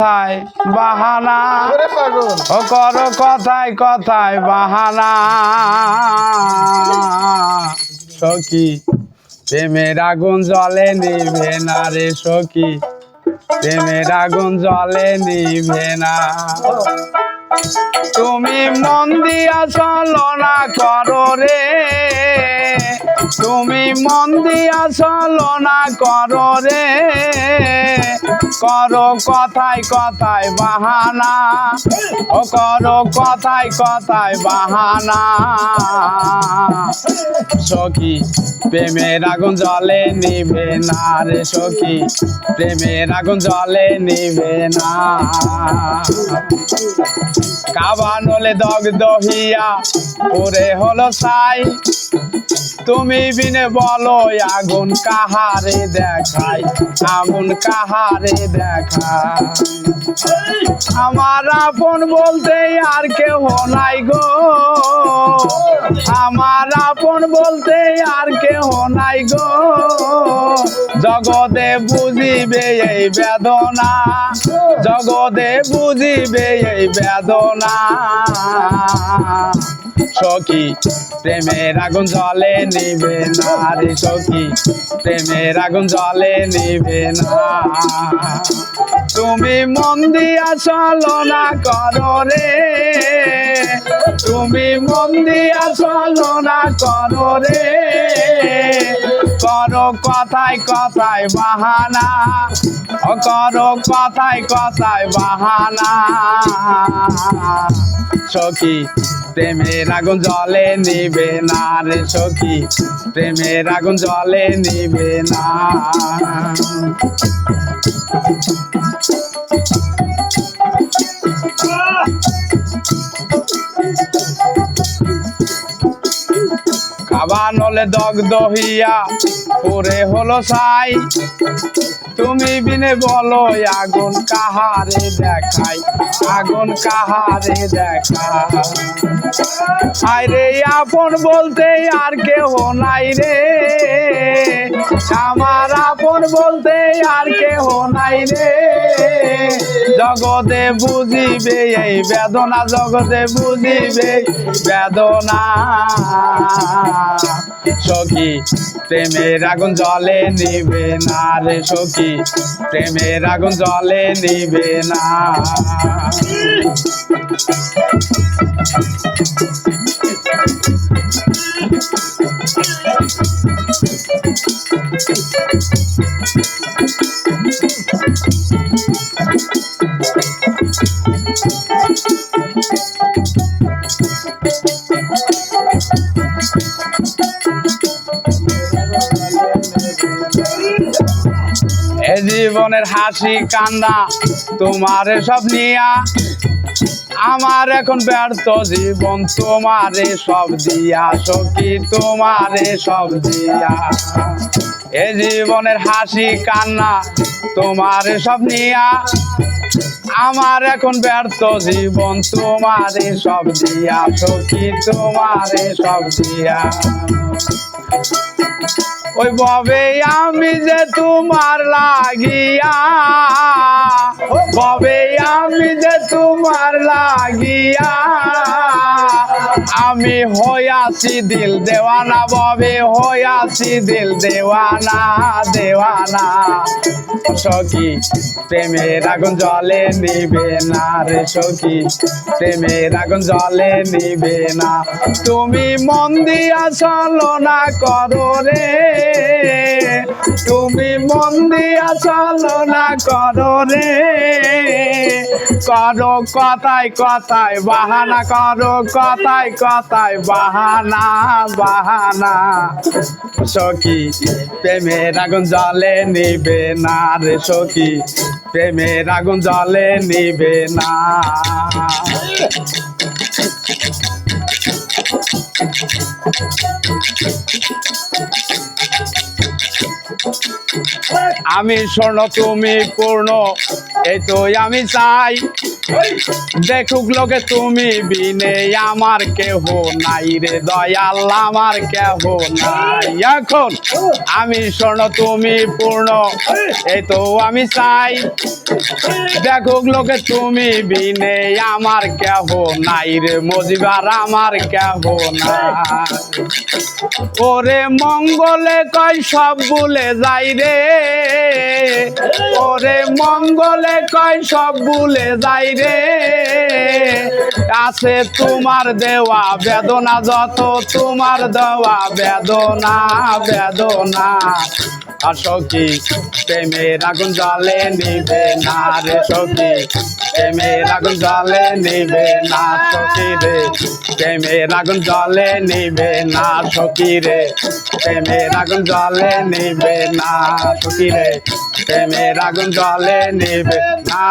কথায় বাহানা। ও করো কথায় কথায় বাহানা। সখী প্রেমের আগুন জলে নিভে না রে সখী। প্রেমের আগুন জলে নিভে না। তুমি মন দিয়া চলনা করো রে। তুমি মন দিয়া চলনা করো রে। করো কথায় কথায় বাহানা। ও করো কথায় কথায় বাহানা। সখী, প্রেমের আগুন জলে নিভে না রে সখী। প্রেমের আগুন জলে নিভে না। কাবানলে দগ্ধ হিয়া ওরে হলো সাই। তুমি বিনে বলো, আগুন কাহারে দেখাই আগুন কাহারে দেখাই আমার আপন বলতে আর কেউ নাই গো। আমার আপন বলতে আর কেহ নাই গো। জগতে বুঝিবে এই বেদনা, জগতে বুঝিবে এই বেদনা। সখী, প্রেমের আগুন জলে নিবে না রে সখী, প্রেমের আগুন জলে নিবে না। তুমি মন দিয়া চলো না করো রে, তুমি মন দিয়া চলো না করো রে। করো কথায় কথায় বাহানা ও করো কথায় কথায় বাহানা। সখী, প্রেমের আগুন জলে নিবে না রে সখী, প্রেমের আগুন জলে নিবে না। খাবার নলে দগ্ধ হইয়া পরে হলো সাই, তুমি বিনে বলো আগুন কাহারে দেখাই, আগুন কাহারে দেখাই। আরে আপন বলতে আর কেহ নাই রে, আমার আপন বলতে আর কেহ নাই রে। জগতে বুঝিবে এই বেদনা, জগতে বুঝিবে বেদনা। সখী, প্রেমের আগুন জলে নিবে না রে সখী। প্রেমের আগুন জলে নিবে না। এ জীবনের হাসি, কান্না, তোমার সব নিয়া। আমার এখন ব্যর্থ জীবন, তোমারে সব দিয়া, সখী, তোমারে সব দিয়া। এ জীবনের হাসি, কান্না, তোমারে সব নিয়া। আমার এখন ব্যর্থ জীবন, তোমারে সব দিয়া, সখী, তোমারে সব দিয়া। ওই ববে আমি যে তোমার লাগিয়া ববে আমি যে তোমার লাগিয়া। আমি হইয়াছি দিল দেওয়ানা, ববে হইয়াছি দিল দেওয়ানা দেওয়ানা। সখী, প্রেমের আগুন জলে নিবে না রে সখী, প্রেমের আগুন জলে নিবে না। তুমি মন দিয়া চলো না করো রে তুমি মন দিয়া চলো না করো রে। করো কথায় কথায় বাহানা, করো কথায় কথায় বাহানা বাহানা। সখী, প্রেমের আগুন জলে নিবে না রে সখী, প্রেমের আগুন জলে নিবে না। আমি স্বর্ণ তুমি পূর্ণ। এই তো আমি চাই। দেখুক লোকে, তুমি বিনে আমার কেহ নাই রে দয়াল, আমার কেহ নাই। এখন আমি শোনো, তুমি পূর্ণ। এই তো আমি চাই। দেখুক লোকে, তুমি বিনে আমার কেহ নাই রে মজিবার, আমার কেহ নাই। ওরে মঙ্গলে কয় সব ভুলে যাই রে। ওরে মঙ্গলে কয়, সব ভুলে যাই রে। আছে তোমার দেওয়া বেদনা, যত তোমার দেওয়া বেদনা বেদনা। আর সখী, প্রেমের আগুন জলে নিবে না রে সখী। প্রেমের আগুন জলে নিবে না সখী রে। প্রেমের আগুন জলে নিবে না সখী রে। প্রেমের আগুন জলে নিবে না সখী রে। প্রেমের আগুন জলে নিবে না।